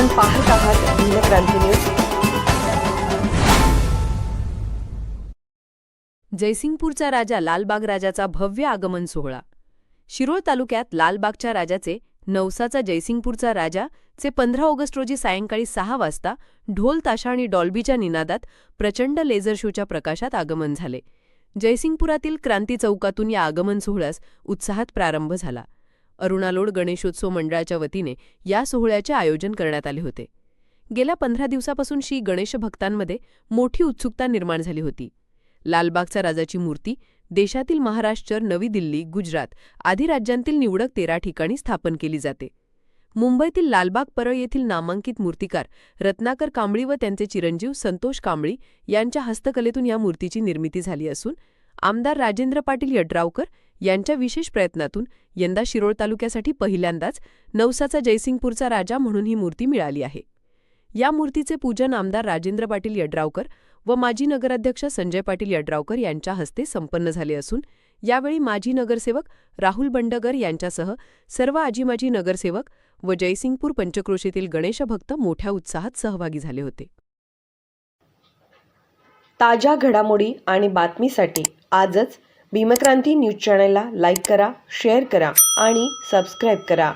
आपण पाहत आहात भीमक्रांती न्यूज. जयसिंगपूरचा राजा लालबाग राजाचा भव्य आगमन सोहळा. शिरोळ तालुक्यात लालबागच्या राजाचे नवसाचा जयसिंगपूरचा राजा चे पंधरा ऑगस्ट रोजी सायंकाळी सहा वाजता ढोल ताशा आणि डॉल्बीच्या निनादात प्रचंड लेझर शोच्या प्रकाशात आगमन झाले. जयसिंगपुरातील क्रांती चौकातून या आगमन सोहळ्यास उत्साहात प्रारंभ झाला. अरुणालोड गणेशोत्सव मंडळाच्या वतीने या सोहळ्याचे आयोजन करण्यात आले होते. गेल्या पंधरा दिवसापासून श्री गणेश भक्तांमध्ये मोठी उत्सुकता निर्माण झाली होती. लालबागचा राजाची मूर्ती देशातील महाराष्ट्र नवी दिल्ली गुजरात आदी राज्यांतील निवडक तेरा ठिकाणी स्थापन केली जाते. मुंबईतील लालबाग परळ येथील नामांकित मूर्तिकार रत्नाकर कांबळी व त्यांचे चिरंजीव संतोष कांबळी यांच्या हस्तकलेतून या मूर्तीची निर्मिती झाली असून आमदार राजेंद्र पाटील यड्रावकर यांच्या विशेष प्रयत्नातून यंदा शिरोळ तालुक्यासाठी पहिल्यांदाच नवसाचा जयसिंगपूरचा राजा म्हणून ही मूर्ती मिळाली आहे. या मूर्तीचे पूजन आमदार राजेंद्र पाटील यड्रावकर व माजी नगराध्यक्ष संजय पाटील यड्रावकर यांच्या हस्ते संपन्न झाले असून यावेळी माजी नगरसेवक राहुल बंडगर यांच्यासह सर्व आजीमाजी नगरसेवक व जयसिंगपूर पंचक्रोशीतील गणेशभक्त मोठ्या उत्साहात सहभागी झाले होते. ताज्या घडामोडी आणि बातमीसाठी आजच भीमक्रांती न्यूज चॅनलला लाईक करा शेअर करा आणि सबस्क्राईब करा.